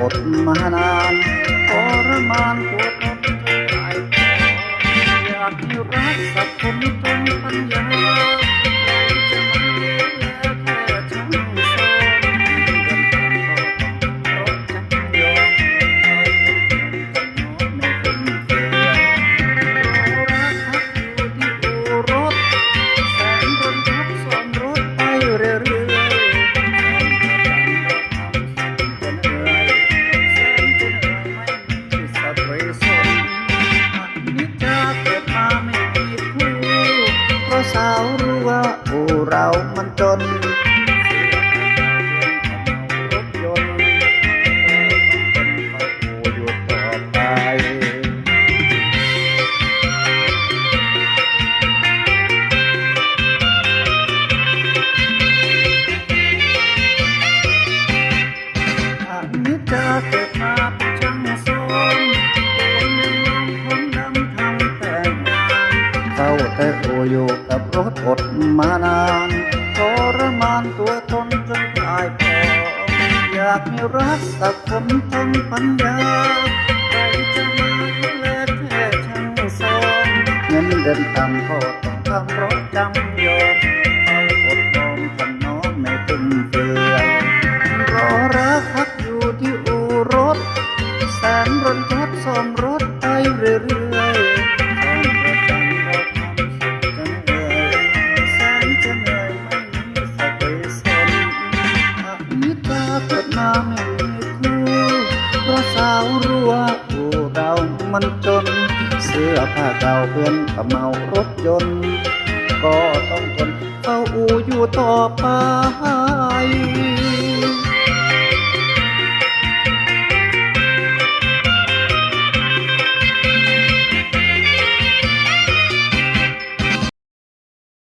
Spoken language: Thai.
อดมานานทรมานปวดอกใจอยากให้รักสักคนตรงปัญญา ว่าอู่เรามันจน แต่โออยู่กับรถอดมานานทรมานตัวตนจนตายพออยากมีรักสักคนต้องปัญญาใครจะมาแลแค่ทั้งสนเงินเดินตามก็ต้องทำรถจำยอมเฝ้าอดนอนกันนอนไม่ตึงาะสาวรู้ว่าอู่เรามันจน เสื้อผ้าเก่าเพื่อนขเมารถยนต์ ก็ต้องทนเฝ้าอู่อยู่ต่อไป